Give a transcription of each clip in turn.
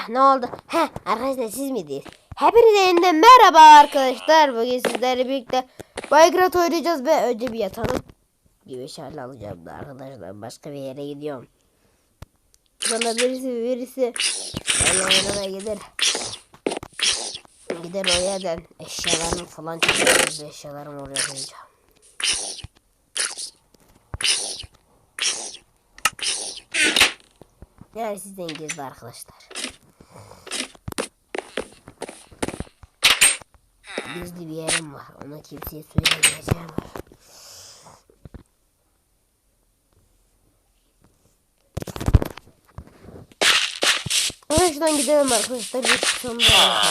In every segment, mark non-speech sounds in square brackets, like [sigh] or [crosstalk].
Bismillah ne oldu? Heh arkadaşlar siz miydiniz? Hepinize yeniden merhaba arkadaşlar. Bugün sizlerle birlikte Minecraft oynayacağız ve önce bir yatalım. Bir meşale alacağım da arkadaşlar. Başka bir yere gidiyorum. Bana birisi birisi yanına gider. Gider o yerden eşyalarımı falan çıkarırız. Eşyalarımı oraya koyacağım. Sizden gizli arkadaşlar. Gizli bir yerim var. Onu kimseye söylemeyeceğim. Ama şuradan gidelim arkadaşlar. Bir sonunda.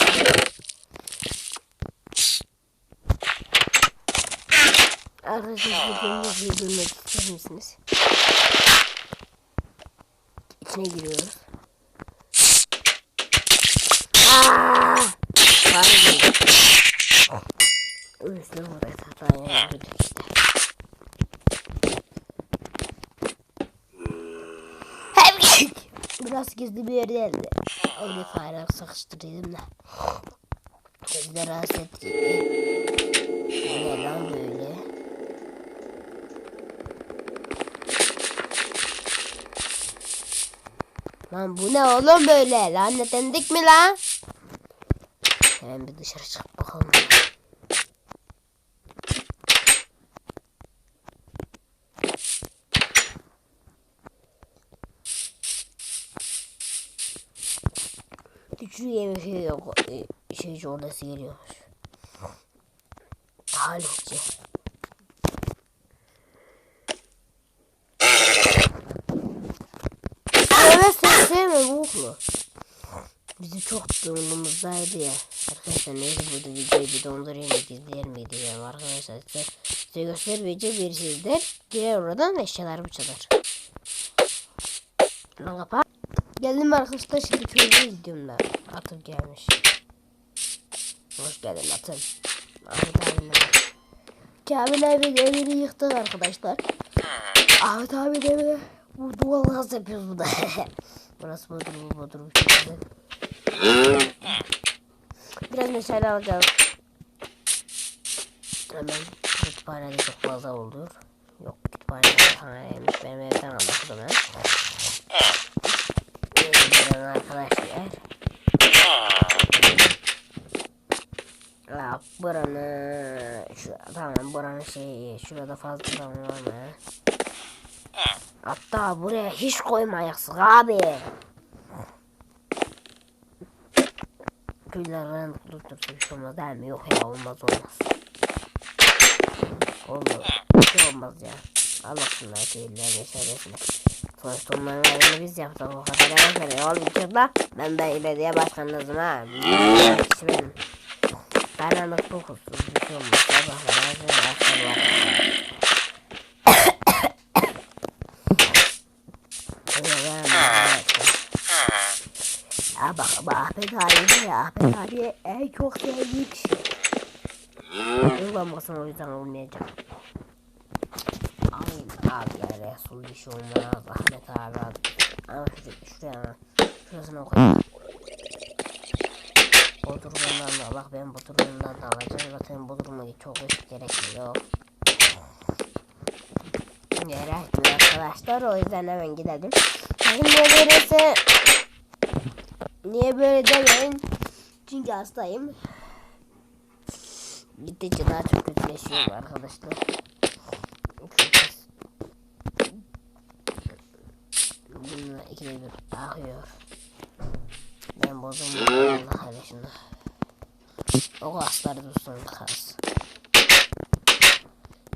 Arkadaşlar videomu duymak ister misiniz? İçine giriyoruz. Gizli bir yerdeydi. Öyle fare sıkıştırıyordum da. Gözde rahatsız etti. Ne lan böyle? Lan bu ne oğlum böyle? Lanetlendik mi lan? Hemen bir dışarı çıkıp bakalım. Küçük yemek şey yok. Ee, Şey orası geliyormuş. Halitçi. Evet sen sevme bu Bizi çok durumumuzdaydı ya. Arkadaşlar neyse burada videoyu bir dondurayım bir izleyelim mi diyeceğim arkadaşlar. Size, size göstermeyeceğim bir sizler. Girer oradan eşyalarımı çalar. Lan kapat. Geldim arkadaşlar şimdi köyde gidiyorum da. Atım gelmiş. Hoş geldin atım. Ahmet abimle. Kamil abi evini yıktık arkadaşlar. Ahmet abi de mi? Bu duvar nasıl yapıyoruz [laughs] bu da? Burası bodrum bodrum çok güzel. Biraz meşale alacağız. Hemen kütüphanede çok fazla olur. Yok kütüphanede taneymiş. Benim evden almıştım ben. Gelin arkadaşlar. Ya buranı şu, tamam buranın şeyi şurada fazla zaman var mı? Hatta buraya hiç koymayaksın abi. Bir şey olmaz der mi? Yok ya olmaz olmaz. Olmaz. Bir şey olmaz ya. Allah'sınlar köylüler meselesine. Sonuçta onların evini biz yaptık o kadar yalan söylüyor. Oğlum çık lan. Ben de belediye başkanınızım ha. Kişi benim. Karanlık kokusuz bir şey olmaz. Sabahlar her. Ya bak bak Ahmet abi ya Ahmet abi en çok sevdiği kişi. Kullanmasın o yüzden olmayacak. Abi ya Resul bir şey olmaz Ahmet abi abi. Ama şuraya, şuraya şurasına koyayım. Bodrum'dan da Allah ben Bodrum'dan da alacağım. Zaten Bodrum'a çok hiç gerek yok. Gerekmiyor arkadaşlar o yüzden hemen gidelim. Şimdi böyleyse Niye böyle demeyin? Çünkü hastayım. Gittikçe daha çok kötüleşiyorum arkadaşlar. İkide bir akıyor. Ben bozum Allah şunu. O kasları dursun kas.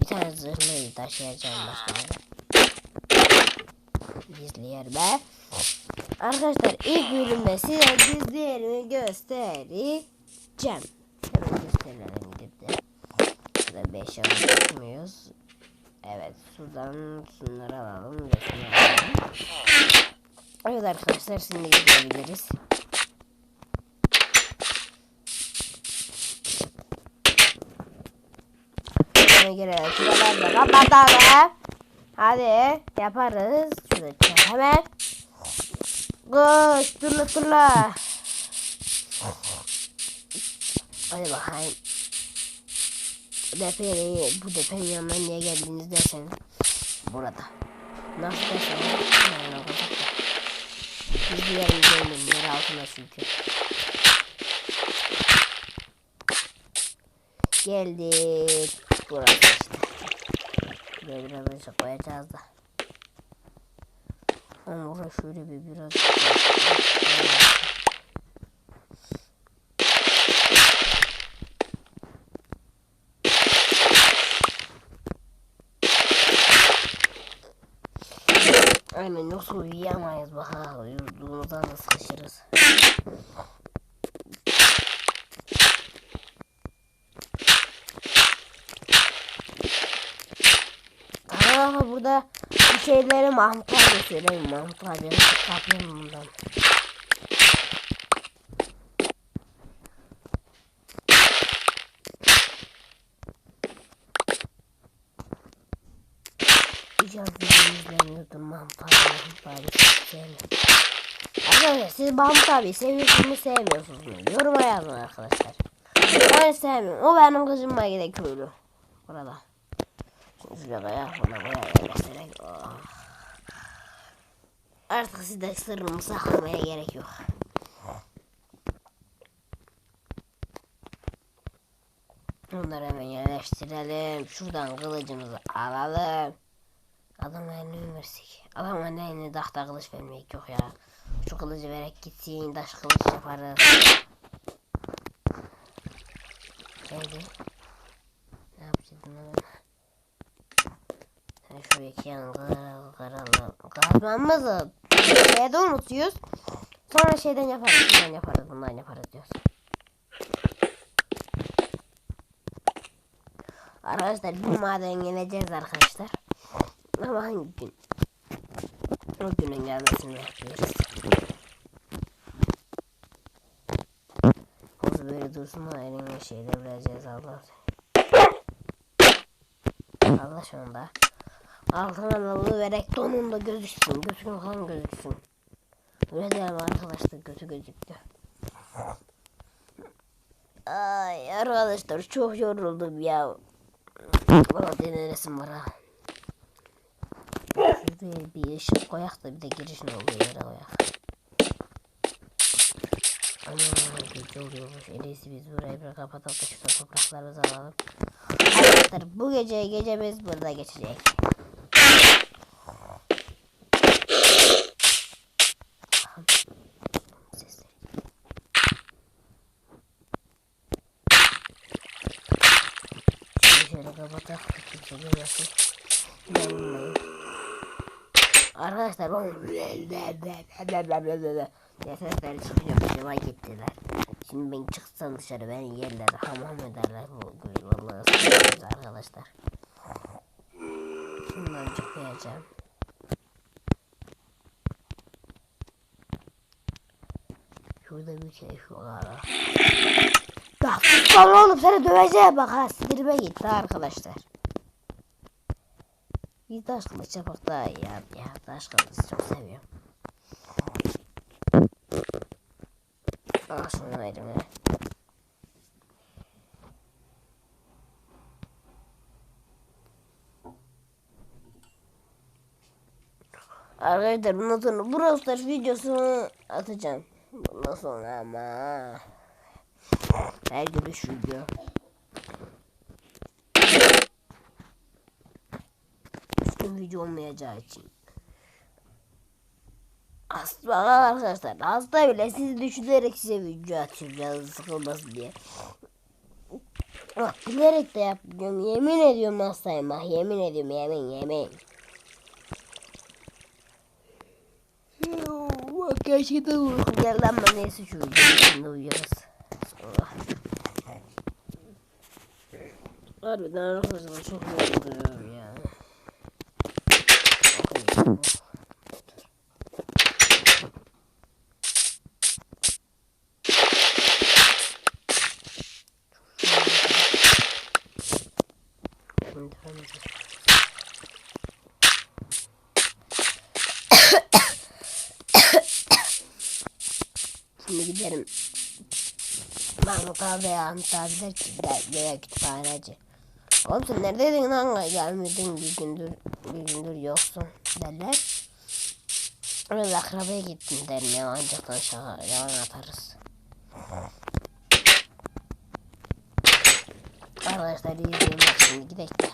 Bir tane zırhlıyı taşıyacağım başka. Gizli yer be. Arkadaşlar ilk bölümde size gizli yerimi göstereceğim. Hemen gösterelim gidip Şurada 5 alıyoruz. Evet sudan şunları alalım. şunu alalım. Evet arkadaşlar şimdi gidebiliriz. Şuna göre şuraları da kapatalım. Hadi yaparız. Şunu hemen. Koş turla turla. Hadi bakayım. Depeyi, bu depenin yanına niye geldiniz derseniz. Burada. Nasıl derseniz. Yani olacak bir yerin değilim. Yer altında çünkü. Geldik. Burası işte. Buraya biraz ışık koyacağız da. Ama şöyle bir biraz... Aynen yoksa uyuyamayız bak ha. Uyuduğumuzda da sıkışırız. Aa burada bir şeyleri Mahmut abi söyleyeyim. Mahmut abi kapayım bundan. Hiç yazıyorum izlemiyordum Mahmut abi. Arkadaşlar siz Mahmut abi seviyorsunuz sevmiyorsunuz mu? Yoruma yazın arkadaşlar. Ben sevmiyorum. O benim kızıma gide köylü. Burada. Şuraya buna buraya yerleştirerek. Oh. Artık sizde sırrımı saklamaya gerek yok. Bunları hemen yerleştirelim. Şuradan kılıcımızı alalım. Adam elini versek. Adam eline tahta kılıç vermek yok ya. Şu kılıcı vererek gitsin. Taş kılıç yaparız. Neydi? Ne yapacaktım ben? Sen şuraya iki yan karalım. Kazmamızı şeyde unutuyoruz. Sonra şeyden yaparız. Bundan yaparız. Bundan yaparız diyoruz. Arkadaşlar bir maden geleceğiz arkadaşlar. Ama hangi gün? O günün gelmesini bekliyoruz. Olsa böyle dursun da eline şeyde vereceğiz Allah. Allah şu anda. Altına dalı vererek donunda gözüksün. Gözükün falan gözüksün. Öyle diyelim arkadaşlar götü gözüktü. Ay arkadaşlar çok yoruldum ya. Valla deneresim var ha. Şuraya bir ışık koyak da bir de girişin olduğu yere koyak. Ana gece oluyormuş. En iyisi biz burayı bir kapatalım da şurada topraklarımızı alalım. Arkadaşlar bu gece gecemiz burada geçecek. Şöyle kapatalım. Kimse görmesin. Yanılmayın. Arkadaşlar o Nefesler çıkıyor acaba gittiler. Şimdi ben çıksam dışarı beni yerler hamam ederler bu vallahi sıkıntı arkadaşlar. Şundan çıkmayacağım. Şurada bir şey şu ara. Bak lan oğlum seni döveceğim bak ha sinirime gitti arkadaşlar. Bir taş kılıç daha iyi ya. ya taş çok seviyorum. Al şunu elime. Arkadaşlar bundan sonra Brawl Stars videosunu atacağım. Bundan sonra ama her gün video. Video olmayacağı için. Aslında arkadaşlar hasta bile sizi düşünerek size video atacağız sıkılmasın diye. Bak bilerek de yapıyorum. Yemin ediyorum hastayım bak. Yemin ediyorum yemin yemin. Bak gerçekten uykum geldi ama neyse şu videonun içinde uyuyoruz. Sonra. Harbiden arkadaşlar çok yoruluyorum ya. Şimdi giderim. Mahmut abi Ahmet abiler gider, gider kütüphaneci. Oğlum sen neredeydin lan gelmedin bir gündür bir gündür yoksun derler. Ben de akrabaya gittim derim yalancıktan şaka yalan atarız. Arkadaşlar iyi bak şimdi gidelim de.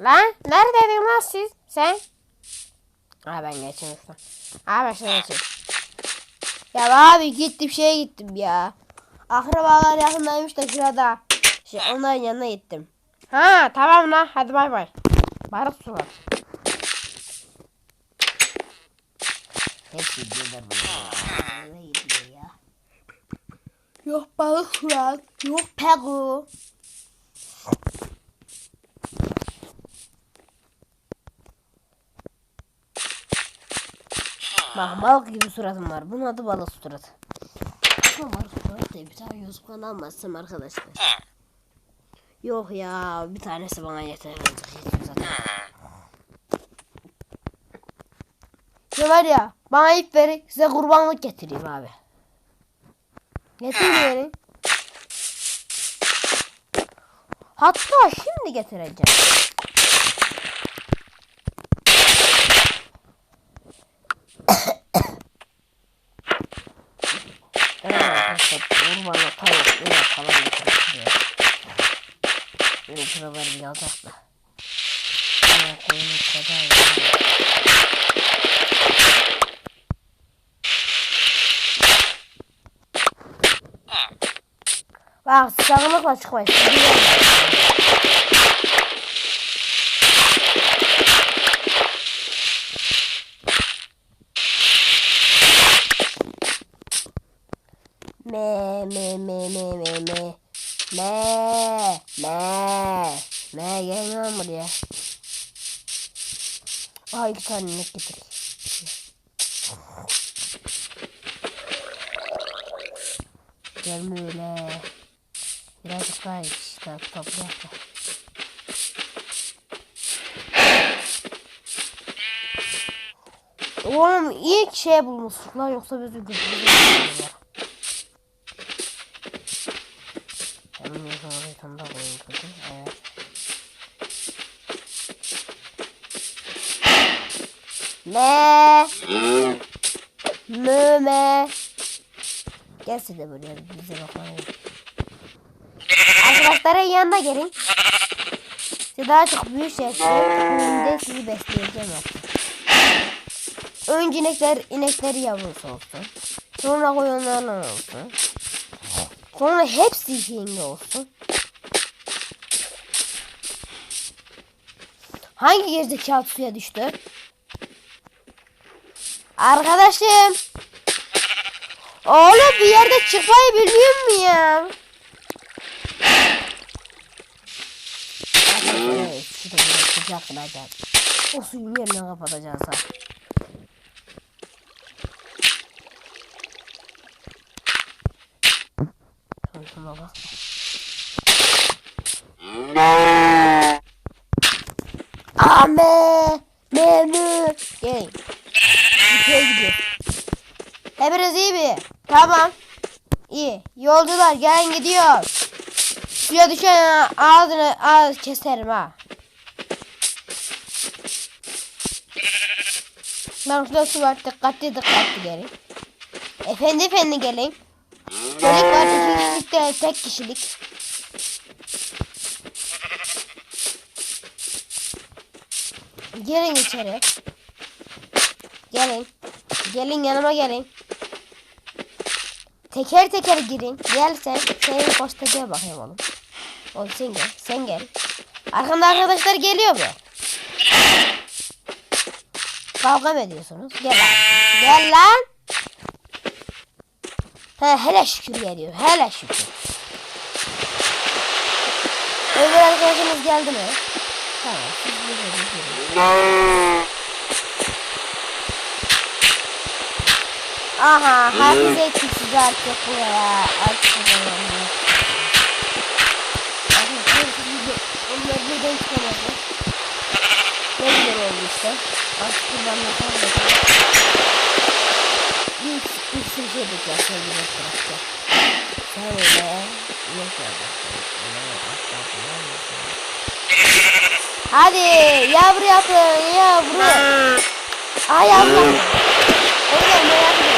Lan neredeydin lan siz sen? Ha ben geçeyim. Ha ben şöyle geçeyim. Ya abi gittim şeye gittim ya. Akrabalar yakındaymış da şurada. Şey, onların yanına gittim. Ha tamam lan hadi bay bay. Barış su var. Hepsi gidiyor ya? Yok balık surat. Yok pegu. Balık gibi suratım var. Bunun adı balık suratı. Balık suratı diye bir tane kanalı açsam arkadaşlar. Yok ya bir tanesi bana yeter. Yeter zaten. Var ya bana ip verin size kurbanlık getireyim abi. Getirin. Hatta şimdi getireceğim. arkadaşlar ormana tavuk ne yapalım getiriyor. Benim şuraları biraz atla. Ama koyunu kadar ya. Bak sıcaklıkla çıkmayın. Me me me me me me. Me me. Me gelmiyor mu buraya? Aa iki tane inek getirdik. Gelmiyor öyle. Birazcık daha işte toprak da. Oğlum ilk şey bulmuştuk lan yoksa bizi güldürüyorlar. Me. Mö me. Gelse de buraya bize bakalım. Arkadaşların yanına gelin. Size daha çok büyük şey yapayım. sizi besleyeceğim artık. Önce inekler, inekleri yavrusu olsun. Sonra koyunlarla olsun. Sonra hepsi şeyinde olsun. Hangi gerizekalı suya düştü? Arkadaşım. Oğlum bir yerde çıkmayı biliyor mu ya? Evet, şurada sıcak bulacağız. O suyun yerine kapatacağız ha. Şuna bak. Ame, memü, gel. Hepiniz iyi mi? Tamam. İyi. Yolcular gelin gidiyor. Suya düşen ağzını ağız keserim ha. Ben şurada su var. Dikkatli dikkatli gelin. Efendi efendi gelin. Çocuk var kişilik de tek kişilik. Gelin içeri. Gelin. Gelin yanıma gelin. Teker teker girin. Gel sen. Senin posta gel bakayım oğlum. Oğlum sen gel. Sen gel. Arkanda arkadaşlar geliyor mu? Kavga mı ediyorsunuz? Gel abi. Gel lan. He, hele şükür geliyor. Hele şükür. Öbür arkadaşımız geldi mi? Tamam. Aha herkese küçük artık buraya açıyorum. Onları da istemedim. Ne güzel oldu işte. Artık buradan ne kadar da Bir ısırıcı yapacağız şöyle bir tarafta. Şöyle. Yok ya. Hadi yavru yapın yavru. Ay yavru. Ee. Oğlum ne yapıyorsun?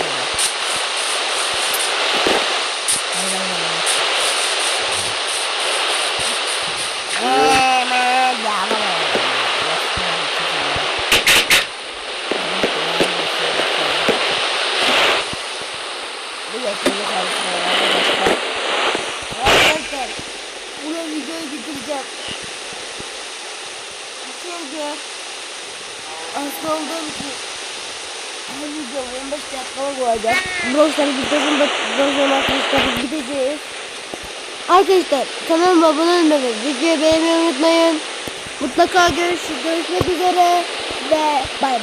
Oğlum merak ediyorum. Yavru bu şu ne yaptın? Baba baba. Arkadaşlar buna videoyu bitireceğim. Çünkü hasta olduğum için video 15 dakikalık olacak. Browser videosunda Browser arkadaşlar gideceğiz. Arkadaşlar kanalıma abone olmayı, videoyu beğenmeyi unutmayın. Mutlaka görüş, görüşmek üzere ve bay bay.